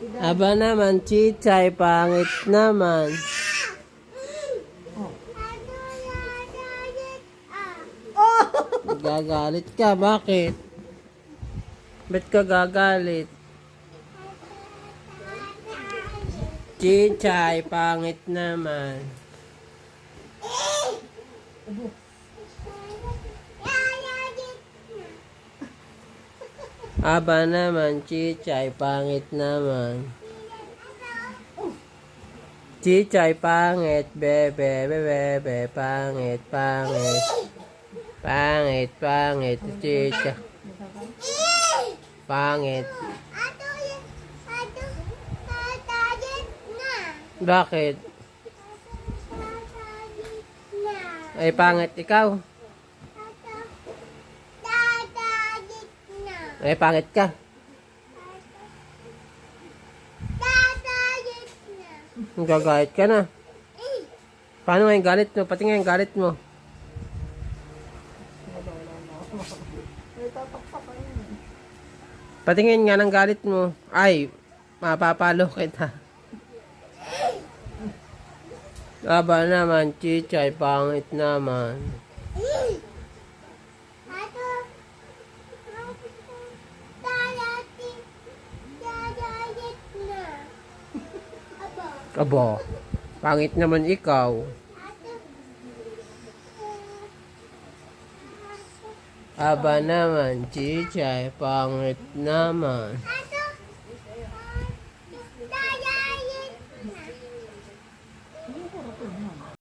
Aba naman, chichay, pangit naman. Gagalit ka, bakit? Ba't ka gagalit? Chichay, pangit naman. Aba naman, chichay, pangit naman. Chichay, pangit, bebe, bebe, bebe, pangit, pangit. Pangit, pangit, chichay. Pangit. Bakit? Ay, pangit ikaw. Ay, pangit ka. Gagayit ka na. Paano nga yung galit mo? Pati nga yung galit mo. Patingin nga ng galit mo. Ay, mapapalo kita. Aba naman, chichay, pangit naman. Aba, pangit naman ikaw. Aba naman, chichay, pangit naman.